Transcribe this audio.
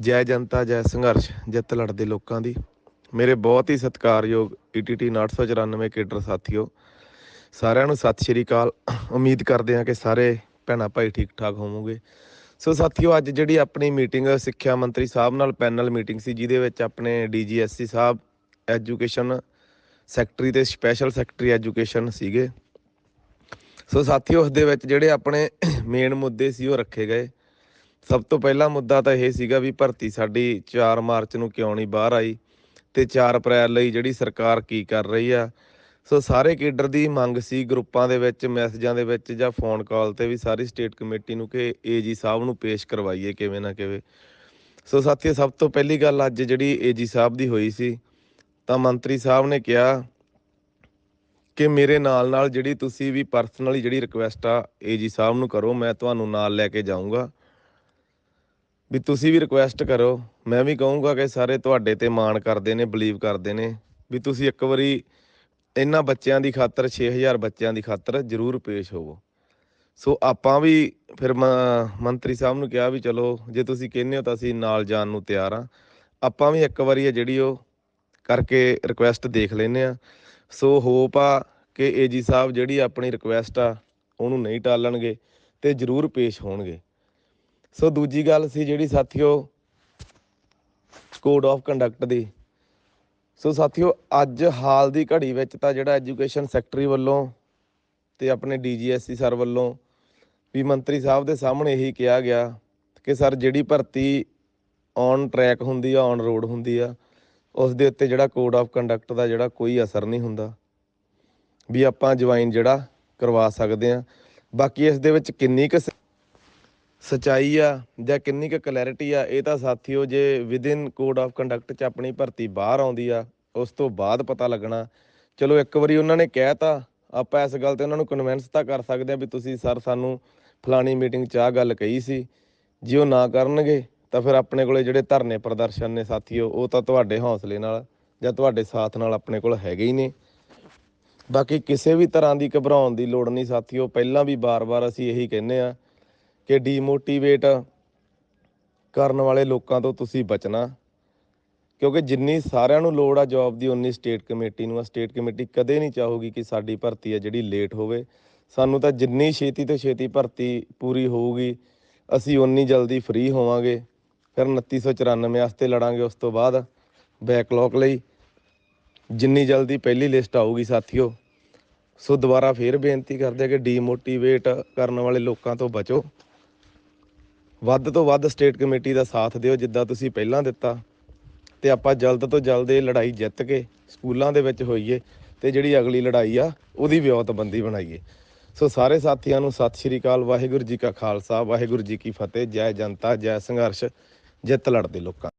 ਜੈ ਜਨਤਾ, ਜੈ ਸੰਘਰਸ਼, ਜਿੱਤ ਲੜਦੇ ਲੋਕਾਂ ਦੀ। ਮੇਰੇ ਬਹੁਤ ਹੀ ਸਤਿਕਾਰਯੋਗ ETT 994 ਕੇਡਰ ਸਾਥੀਓ, ਸਾਰਿਆਂ ਨੂੰ ਸਤਿ ਸ਼੍ਰੀ ਅਕਾਲ। ਉਮੀਦ ਕਰਦੇ ਹਾਂ ਕਿ ਸਾਰੇ ਭੈਣਾਂ ਭਾਈ ਠੀਕ ਠਾਕ ਹੋਵੋਗੇ। ਸੋ ਸਾਥੀਓ, ਅੱਜ ਜਿਹੜੀ ਆਪਣੀ ਮੀਟਿੰਗ ਸਿੱਖਿਆ ਮੰਤਰੀ ਸਾਹਿਬ ਨਾਲ ਪੈਨਲ ਮੀਟਿੰਗ ਸੀ, ਜਿਹਦੇ ਵਿੱਚ ਆਪਣੇ DGSC ਸਾਹਿਬ, ਐਜੂਕੇਸ਼ਨ ਸੈਕਟਰੀ ਤੇ ਸਪੈਸ਼ਲ ਸੈਕਟਰੀ ਐਜੂਕੇਸ਼ਨ ਸੀਗੇ। ਸੋ ਸਾਥੀਓ, ਉਸ ਦੇ ਵਿੱਚ ਜਿਹੜੇ ਆਪਣੇ ਮੇਨ ਮੁੱਦੇ ਸੀ, ਉਹ ਰੱਖੇ ਗਏ। ਸਭ ਤੋਂ ਪਹਿਲਾ ਮੁੱਦਾ ਤਾਂ ਇਹ ਸੀਗਾ ਵੀ ਭਰਤੀ ਸਾਡੀ 4 ਮਾਰਚ ਨੂੰ ਕਿਉਂ ਨਹੀਂ ਬਾਹਰ ਆਈ ਤੇ 4 ਅਪ੍ਰੈਲ ਲਈ ਜਿਹੜੀ ਸਰਕਾਰ ਕੀ ਕਰ ਰਹੀ ਆ। ਸੋ ਸਾਰੇ ਕੇਡਰ ਦੀ ਮੰਗ ਸੀ ਗਰੁੱਪਾਂ ਦੇ ਵਿੱਚ, ਮੈਸੇਜਾਂ ਦੇ ਵਿੱਚ ਜਾਂ ਫੋਨ ਕਾਲ ਤੇ ਵੀ ਸਾਰੀ ਸਟੇਟ ਕਮੇਟੀ ਨੂੰ ਕਿ ਏਜੀ ਸਾਹਿਬ ਨੂੰ ਪੇਸ਼ ਕਰਵਾਈਏ ਕਿਵੇਂ ਨਾ ਕਿਵੇਂ। ਸੋ ਸਾਥੀਓ, ਸਭ ਤੋਂ ਪਹਿਲੀ ਗੱਲ ਅੱਜ ਜਿਹੜੀ ਏਜੀ ਸਾਹਿਬ ਦੀ ਹੋਈ ਸੀ, ਤਾਂ ਮੰਤਰੀ ਸਾਹਿਬ ਨੇ ਕਿਹਾ ਕਿ ਮੇਰੇ ਨਾਲ ਨਾਲ ਜਿਹੜੀ ਤੁਸੀਂ ਵੀ ਪਰਸਨਲੀ ਜਿਹੜੀ ਰਿਕੁਐਸਟ ਆ ਏਜੀ ਸਾਹਿਬ ਨੂੰ ਕਰੋ, ਮੈਂ ਤੁਹਾਨੂੰ ਨਾਲ ਲੈ ਕੇ ਜਾਊਂਗਾ। ਵੀ ਤੁਸੀਂ ਵੀ ਰਿਕੁਐਸਟ ਕਰੋ। ਮੈਂ ਵੀ ਕਹੂੰਗਾ ਕਿ ਸਾਰੇ ਤੁਹਾਡੇ ਤੇ ਮਾਣ ਕਰਦੇ ਨੇ ਬਲੀਵ ਕਰਦੇ ਨੇ, ਵੀ ਤੁਸੀਂ ਇੱਕ ਵਾਰੀ ਇਹਨਾਂ ਬੱਚਿਆਂ ਦੀ ਖਾਤਰ 6000 ਬੱਚਿਆਂ ਦੀ ਖਾਤਰ ਜ਼ਰੂਰ ਪੇਸ਼ ਹੋਵੋ। ਸੋ ਆਪਾਂ ਵੀ ਫਿਰ ਮ- ਮੰਤਰੀ ਸਾਹਿਬ ਨੂੰ ਕਿਹਾ ਵੀ ਚਲੋ, ਜੇ ਤੁਸੀਂ ਕਹਿੰਦੇ ਹੋ ਤਾਂ ਅਸੀਂ ਨਾਲ ਜਾਣ ਨੂੰ ਤਿਆਰ ਆ ਆਪਾਂ ਵੀ ਇੱਕ ਵਾਰੀ ਇਹ ਜਿਹੜੀ ਉਹ ਕਰਕੇ ਰਿਕੁਐਸਟ ਦੇਖ ਲੈਨੇ ਆ ਸੋ ਹੋਪ ਆ ਕਿ ਏਜੀ ਸਾਹਿਬ ਜਿਹੜੀ ਆਪਣੀ ਰਿਕੁਐਸਟ ਆ, ਉਹਨੂੰ ਨਹੀਂ ਟਾਲਣਗੇ ਤੇ ਜ਼ਰੂਰ ਪੇਸ਼ ਹੋਣਗੇ। ਸੋ ਦੂਜੀ ਗੱਲ ਸੀ ਜਿਹੜੀ ਸਾਥੀਓ ਕੋਡ ਆਫ ਕੰਡਕਟ ਦੀ। ਸੋ ਸਾਥੀਓ, ਅੱਜ ਹਾਲ ਦੀ ਘੜੀ ਵਿੱਚ ਤਾਂ ਜਿਹੜਾ ਐਜੂਕੇਸ਼ਨ ਸੈਕਟਰੀ ਵੱਲੋਂ ਤੇ ਆਪਣੇ ਡੀਜੀਐਸਸੀ ਸਰ ਵੱਲੋਂ ਵੀ ਮੰਤਰੀ ਸਾਹਿਬ ਦੇ ਸਾਹਮਣੇ ਇਹੀ ਕਿਹਾ ਗਿਆ ਕਿ ਸਰ ਜਿਹੜੀ ਭਰਤੀ ਔਨ ਟਰੈਕ ਹੁੰਦੀ ਆ ਔਨ ਰੋਡ ਹੁੰਦੀ ਆ, ਉਸ ਦੇ ਉੱਤੇ ਜਿਹੜਾ ਕੋਡ ਆਫ ਕੰਡਕਟ ਦਾ ਜਿਹੜਾ ਕੋਈ ਅਸਰ ਨਹੀਂ ਹੁੰਦਾ, ਵੀ ਆਪਾਂ ਜੁਆਇਨ ਜਿਹੜਾ ਕਰਵਾ ਸਕਦੇ ਆ। ਬਾਕੀ ਇਸ ਦੇ ਵਿੱਚ ਕਿੰਨੀ ਕੁ ਸਚਾਈ ਆ ਜਾਂ ਕਿੰਨੀ ਕੁ ਕਲੈਰਿਟੀ ਆ, ਇਹ ਤਾਂ ਸਾਥੀਓ ਜੇ ਵਿਦਿਨ ਕੋਡ ਆਫ ਕੰਡਕਟ ਚ ਆਪਣੀ ਭਰਤੀ ਬਾਹਰ ਆਉਂਦੀ ਆ, ਉਸ ਤੋਂ ਬਾਅਦ ਪਤਾ ਲੱਗਣਾ। ਚਲੋ ਇੱਕ ਵਾਰੀ ਉਹਨਾਂ ਨੇ ਕਹਿਤਾ ਆਪਾਂ ਇਸ ਗੱਲ ਤੇ ਉਹਨਾਂ ਨੂੰ ਕਨਵਿੰਸ ਤਾਂ ਕਰ ਸਕਦੇ ਆ ਵੀ ਤੁਸੀਂ ਸਰ ਸਾਨੂੰ ਫਲਾਣੀ ਮੀਟਿੰਗ 'ਚ ਆ ਗੱਲ ਕਹੀ ਸੀ। ਜੇ ਉਹ ਨਾ ਕਰਨਗੇ, ਤਾਂ ਫਿਰ ਆਪਣੇ ਕੋਲੇ ਜਿਹੜੇ ਧਰਨੇ ਪ੍ਰਦਰਸ਼ਨ ਨੇ ਸਾਥੀਓ, ਉਹ ਤਾਂ ਤੁਹਾਡੇ ਹੌਸਲੇ ਨਾਲ ਜਾਂ ਤੁਹਾਡੇ ਸਾਥ ਨਾਲ ਆਪਣੇ ਕੋਲ ਹੈਗੇ ਹੀ ਨੇ। ਬਾਕੀ ਕਿਸੇ ਵੀ ਤਰ੍ਹਾਂ ਦੀ ਘਬਰਾਉਣ ਦੀ ਲੋੜ ਨਹੀਂ ਸਾਥੀਓ, ਪਹਿਲਾਂ ਵੀ ਬਾਰ-ਬਾਰ ਅਸੀਂ ਇਹੀ ਕਹਿੰਨੇ ਆ ਕਿ ਡੀਮੋਟੀਵੇਟ ਕਰਨ ਵਾਲੇ ਲੋਕਾਂ ਤੋਂ ਤੁਸੀਂ ਬਚਣਾ। ਕਿਉਂਕਿ ਜਿੰਨੀ ਸਾਰਿਆਂ ਨੂੰ ਲੋੜ ਆ ਜੌਬ ਦੀ, ਉਨੀ ਸਟੇਟ ਕਮੇਟੀ ਨੂੰ। ਆ ਸਟੇਟ ਕਮੇਟੀ ਕਦੇ ਨਹੀਂ ਚਾਹੂਗੀ ਕਿ ਸਾਡੀ ਭਰਤੀ ਆ ਜਿਹੜੀ ਲੇਟ ਹੋਵੇ। ਸਾਨੂੰ ਤਾਂ ਜਿੰਨੀ ਛੇਤੀ ਤੋਂ ਛੇਤੀ ਭਰਤੀ ਪੂਰੀ ਹੋਊਗੀ, ਅਸੀਂ ਉਨੀ ਜਲਦੀ ਫ੍ਰੀ ਹੋਵਾਂਗੇ। ਫਿਰ 2994 ਵਾਸਤੇ ਲੜਾਂਗੇ ਉਸ ਤੋਂ ਬਾਅਦ ਬੈਕਲੌਗ ਲਈ। ਜਿੰਨੀ ਜਲਦੀ ਪਹਿਲੀ ਲਿਸਟ ਆਊਗੀ ਸਾਥੀਓ, ਸੋ ਦੁਬਾਰਾ ਫੇਰ ਬੇਨਤੀ ਕਰਦੇ ਆ ਕਿ ਡੀਮੋਟੀਵੇਟ ਕਰਨ ਵਾਲੇ ਲੋਕਾਂ ਤੋਂ ਬਚੋ। ਵੱਧ ਤੋਂ ਵੱਧ ਸਟੇਟ ਕਮੇਟੀ ਦਾ ਸਾਥ ਦਿਓ ਜਿੱਦਾਂ ਤੁਸੀਂ ਪਹਿਲਾਂ ਦਿੱਤਾ। ਤੇ ਆਪਾਂ ਜਲਦ ਤੋਂ ਜਲਦ ਇਹ ਲੜਾਈ ਜਿੱਤ ਕੇ ਸਕੂਲਾਂ ਦੇ ਵਿੱਚ ਹੋਈਏ ਤੇ ਜਿਹੜੀ ਅਗਲੀ ਲੜਾਈ ਆ, ਉਹਦੀ ਵਿਉਂਤਬੰਦੀ ਬਣਾਈਏ। ਸੋ ਸਾਰੇ ਸਾਥੀਆਂ ਨੂੰ ਸਤਿ ਸ਼੍ਰੀ ਅਕਾਲ, ਵਾਹਿਗੁਰੂ ਜੀ ਕਾ ਖਾਲਸਾ, ਵਾਹਿਗੁਰੂ ਜੀ ਕੀ ਫਤਿਹ, ਜੈ ਜਨਤਾ, ਜੈ ਸੰਘਰਸ਼, ਜਿੱਤ ਲੜਦੇ ਲੋਕਾਂ